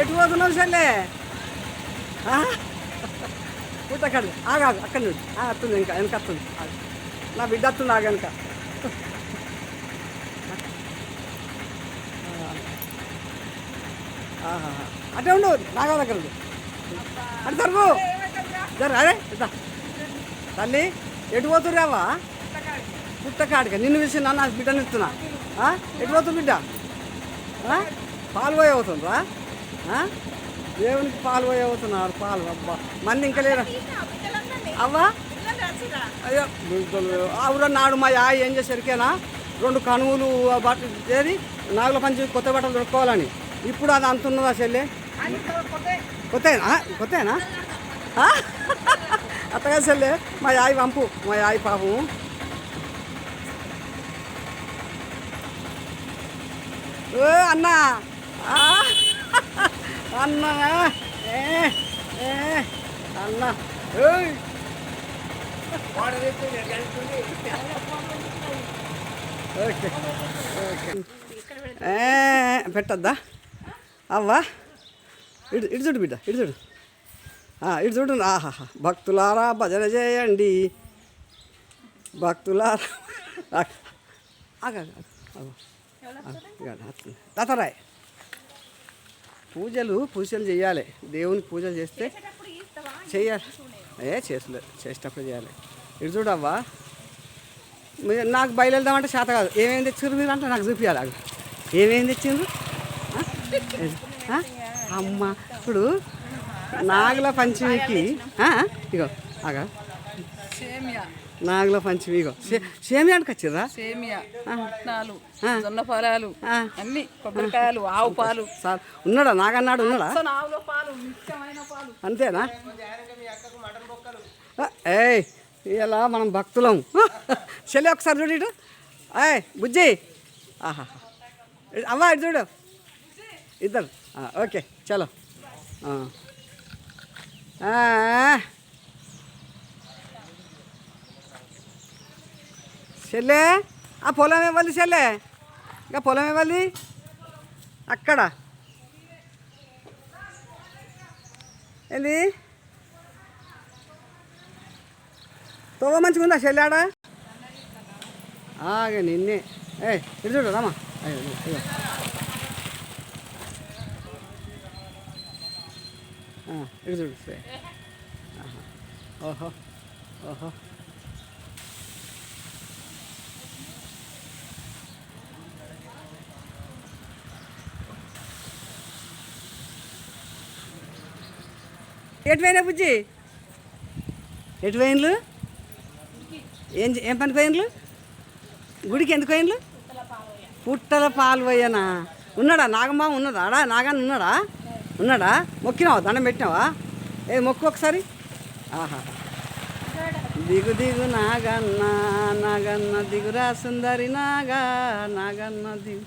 ఎటు పోతున్నావు చెల్లె? పుట్టకాడు ఆగాదు అక్కడ నుండి. వస్తుంది ఇంకా వెనక వస్తుంది నా బిడ్డ వస్తుంది ఆగ వెనక. ఆహా. అటే ఉండు నాగా దగ్గర ఉండు. అటు జరుగు. జర అరే తల్లి ఎటు పోతుర్రావా పుట్టకాడిక. నిన్ను విసి నాన్న బిడ్డనిస్తున్నా ఎటు పోతుంది బిడ్డ? పాలు పోయి అవుతుందా దేవునికి పాలు పోయి అవుతున్నారు పాలు అబ్బా. మంది ఇంకా లేరా? అవ్వా? అయ్యో బిడ్డలు నాడు మా యా ఏం చేసరికేనా? రెండు కనువులు బట్టలు బట్ట ఏది? నాగుల పంచి కొత్త బట్టలు దొరుకోవాలని ఇప్పుడు అది అంతున్నదా చెల్లె? కొత్తనా? కొత్తనా అత్తగా చెల్లె మా యాయి పంపు. మా యాయి పాపం. ఓ అన్నా. అన్నా ఏ ఏ అన్నా. Okay okay. పెట్టద్దా? అవ్వా? ఇడు ఇటు చూడు బిడ్డ ఇటు చూడు. ఇటు చూడు ఆహాహా. భక్తులారా భజన చేయండి. భక్తులారా. ఆగా దతరాయ్ పూజలు పూజలు చేయాలి. దేవునికి పూజలు చేస్తే చెయ్యాలి ఏ చేసలేదు చేసేటప్పుడు చేయాలి. ఇటు చూడవ్వా? నాకు బయలుదేరదామంటే చేత కాదు. ఏమేమి తెచ్చారు మీరు అంటే నాకు చూపించాలి అవి ఏమేమి తెచ్చిండ్రు? అమ్మ ఇప్పుడు నాగుల పంచమికి? ఇగో ఆగా. సేమియా. నాగుల పంచమి ఇగో సే- సేమియానికి వచ్చిర్రా సేమియా పుట్నాలు. జొన్న ఫలాలు. అన్ని కొబ్బరికాయలు ఆవు పాలు. సార్ ఉన్నాడా? నాగన్నాడు ఉన్నాడా? ఆవుల పాలు అంతేనా? ఏయ్ ఇలా మనం భక్తులం. చెల్లి ఒకసారి చూడు ఇటు. ఏయ్ బుజ్జి. ఆహా. అవ్వా ఇటు చూడు. ఇద్దరు. ఓకే చలో ఆ. ఆ. చెల్లే? ఆ పొలం ఇవ్వాలి చెల్లే? ఇంకా పొలం ఇవ్వాలి అక్కడ. ఏంది? తోవ మంచిగా ఉందా చెల్లాడ ఆగ నిన్నే. ఏ ఇది చూడు రామా. అయ్యో, ఇటు చూడు ఓహో ఓహో. ఎటు బుజ్జి? ఎటు పోయిన్లు ఏం ఏం పని పోయిన్లు గుడికి ఎందుకు పోయిన్లు పుట్టల పాలు పోయానా ఉన్నాడా? నాగమ్మ ఉన్నదా? ఆడా? నాగన్న ఉన్నాడా? ఉన్నాడా? మొక్కినావా? దండం పెట్టినావా? ఏ మొక్కు ఒకసారి. ఆహా. దిగు దిగు నాగన్న నాగన్న దిగురా సుందరి నాగా నాగన్న దిగు.